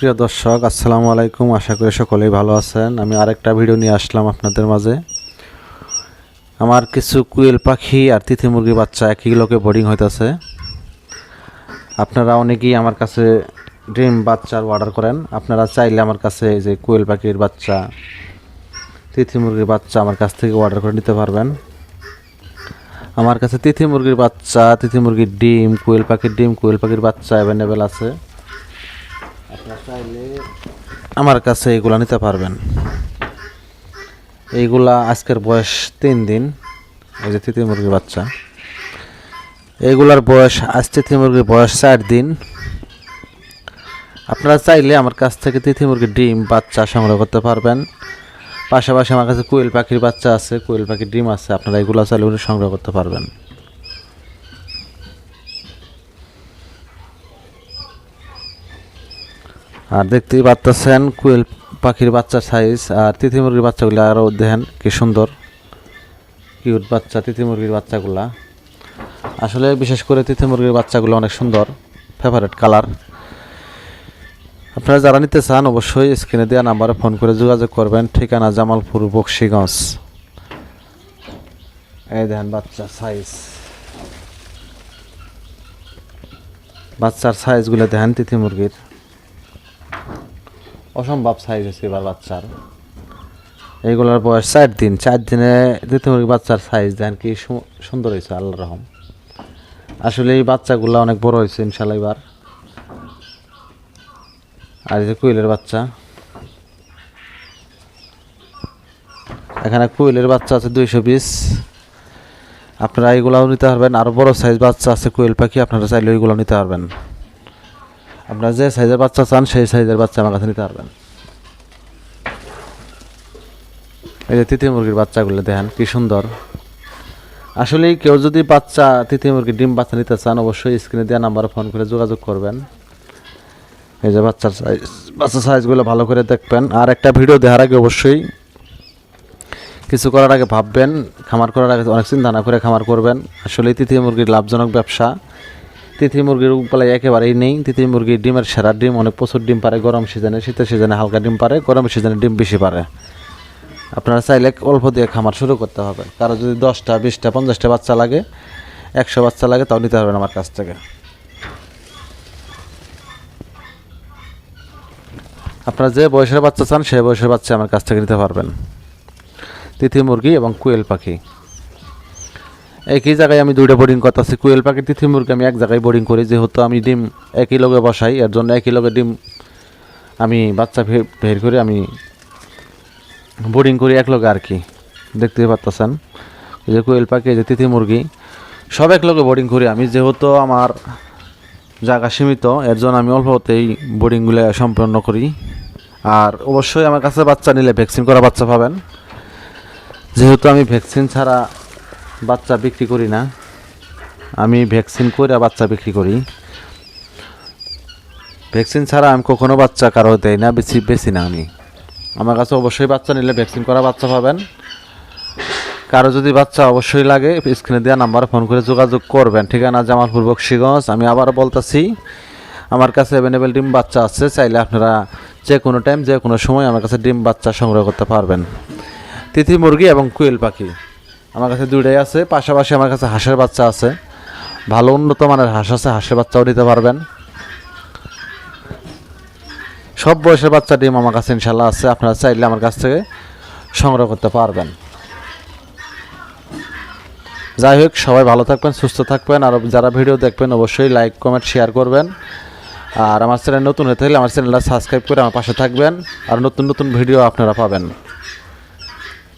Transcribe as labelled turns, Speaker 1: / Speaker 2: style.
Speaker 1: প্রিয় দর্শক, আসসালামু আলাইকুম। আশা করি সকলেই ভালো আছেন। আমি আরেকটা ভিডিও নিয়ে আসলাম আপনাদের মাঝে। আমার কিছু কুয়েল পাখি আর তিথি মুরগি বাচ্চা একই লোকে বোর্ডিং হইতেছে। আপনারা অনেকেই আমার কাছে ড্রিম বাচ্চার অর্ডার করেন। আপনারা চাইলে আমার কাছে এই যে কুয়েল পাখির বাচ্চা, তিথি মুরগির বাচ্চা আমার কাছ থেকে অর্ডার করে নিতে পারবেন। আমার কাছে তিথি মুরগির বাচ্চা, তিথি মুরগির ডিম, কোয়েল পাখির ডিম, কোয়েল পাখির বাচ্চা অ্যাভেলেবেল আছে। আপনারা চাইলে আমার কাছে এইগুলা নিতে পারবেন। এইগুলা আজকের বয়স তিন দিন। এই যে তিথি মুরগির বাচ্চা। এইগুলার বয়স আজ তিথি মুরগির বয়স চার দিন। আপনারা চাইলে আমার কাছ থেকে তিথি মুরগির ডিম, বাচ্চা সংগ্রহ করতে পারবেন। পাশাপাশি আমার কাছে কোয়েল পাখির বাচ্চা আছে, কোয়েল পাখির ডিম আছে, আপনারা এগুলো চাইলে সংগ্রহ করতে পারবেন। আর দেখতেই পাচ্ছেন কুয়েল পাখির বাচ্চার সাইজ আর তিথি মুরগির বাচ্চাগুলো আরও দেখেন কি সুন্দর। কিউট বাচ্চা তিথি মুরগির বাচ্চাগুলা। আসলে বিশেষ করে তিথি মুরগির বাচ্চাগুলো অনেক সুন্দর ফেভারেট কালার আপনারা যারা নিতে চান অবশ্যই স্ক্রিনে দেওয়া নাম্বারে ফোন করে যোগাযোগ করবেন, ঠিকানা জামালপুর, বক্সিগঞ্জ। এই দেখেন বাচ্চা সাইজ বাচ্চার সাইজগুলো দেখেন তিথি মুরগির। অসম্ভব সাইজ হচ্ছে এবার বাচ্চার। এইগুলোর বয়স চার দিন। চার দিনে মুরগির বাচ্চার সাইজ দেখেন কি সুন্দর হয়েছে আল্লাহ রহম। আসলে এই বাচ্চাগুলো অনেক বড় হয়েছে ইনশাল্লাহ এবার। আর যে কুইলের বাচ্চা। এখানে কুইলের বাচ্চা আছে দুইশো পিস আপনারা এইগুলাও নিতে পারবেন। আরও বড় সাইজ বাচ্চা আছে কুইল পাখি, আপনারা চাইলে ওইগুলো নিতে পারবেন। আপনারা যে সাইজের বাচ্চা চান, সেই সাইজের বাচ্চা আমার কাছে নিতে পারবেন। এই যে তিতি মুরগির বাচ্চাগুলো দেখেন, কি সুন্দর। আসলে কেউ যদি বাচ্চা তিতি মুরগির ডিম বাচ্চা নিতে চান, অবশ্যই স্ক্রিনে দেওয়া নাম্বারে ফোন করে যোগাযোগ করবেন। এই যে বাচ্চার সাইজ বাচ্চার সাইজগুলো ভালো করে দেখবেন। আর একটা ভিডিও দেওয়ার আগে অবশ্যই কিছু করার আগে ভাববেন, খামার করার আগে অনেক চিন্তা না করে খামার করবেন। আসলে তিথি মুরগির লাভজনক ব্যবসা। তিথি মুরগির উপায় একেবারেই নেই। তিথি মুরগির ডিমের সেরা ডিম, অনেক প্রচুর ডিম পারে, গরম সিজনে, শীতের সিজনে হালকা ডিম পারে, গরম সিজনে ডিম বেশি পারে। আপনারা চাইলে অল্প দিয়ে খামার শুরু করতে হবে। কারও যদি দশটা, বিশটা, পঞ্চাশটা বাচ্চা লাগে, একশো বাচ্চা লাগে, তাও নিতে পারবেন আমার কাছ থেকে। আপনারা যে বয়সের বাচ্চা চান, সেই বয়সের বাচ্চা আমার কাছ থেকে নিতে পারবেন। তিথি মুরগি এবং কুয়েল পাখি। একই জায়গায় আমি দুইটা বোর্ডিং করতেছি। কুয়েল পাখি তিথি মুরগি আমি এক জায়গায় বোর্ডিং করি, যেহেতু আমি ডিম একই লগে বসাই, এর জন্য একই লগে ডিম আমি বাচ্চা বের করে আমি বোর্ডিং করি এক লগে আর কি। দেখতে পারতেছেন? যে কোয়েল পাখি যে তিথি মুরগি, সব এক লগে বোর্ডিং করি আমি। যেহেতু আমার জায়গা সীমিত, এর জন্য আমি অল্পতেই বোর্ডিংগুলো সম্পন্ন করি। আর অবশ্যই আমার কাছে বাচ্চা নিলে ভ্যাকসিন করা বাচ্চা পাবেন। যেহেতু আমি ভ্যাকসিন ছাড়া বাচ্চা বিক্রি করি না। আমি ভ্যাকসিন করে বাচ্চা বিক্রি করি। ভ্যাকসিন ছাড়া আমি কখনো বাচ্চা কারও দেই না বেশি বেশি না আমি। আমার কাছে অবশ্যই বাচ্চা নিলে ভ্যাকসিন করা বাচ্চা পাবেন। কারও যদি বাচ্চা অবশ্যই লাগে, স্ক্রিনে দেওয়া নাম্বারে ফোন করে যোগাযোগ করবেন। ঠিকানা জামালপুর বক্সিগঞ্জ। আমি আবার বলতেছি, আমার কাছে অ্যাভেলেবেল ডিম বাচ্চা আছে, চাইলে আপনারা যে কোনো টাইম যে কোনো সময় আমার কাছে ডিম বাচ্চা সংগ্রহ করতে পারবেন। তিথি মুরগি এবং কুয়েল পাখি। আমার কাছে দুইটাই আছে, পাশাপাশি আমার কাছে হাঁসের বাচ্চা আছে। ভালো উন্নত মানের হাঁস আছে, হাঁসের বাচ্চাও নিতে পারবেন। সব বয়সের বাচ্চা ডিম আমার কাছে ইনশাল্লাহ আছে, আপনারা চাইলে আমার কাছ থেকে সংগ্রহ করতে পারবেন। যাই হোক, সবাই ভালো থাকবেন, সুস্থ থাকবেন, আর যারা ভিডিও দেখবেন অবশ্যই লাইক, কমেন্ট, শেয়ার করবেন। আর আমার চ্যানেল নতুন হয়ে থাকলে আমার চ্যানেলটা সাবস্ক্রাইব করে আমার পাশে থাকবেন, আর নতুন নতুন ভিডিও আপনারা পাবেন।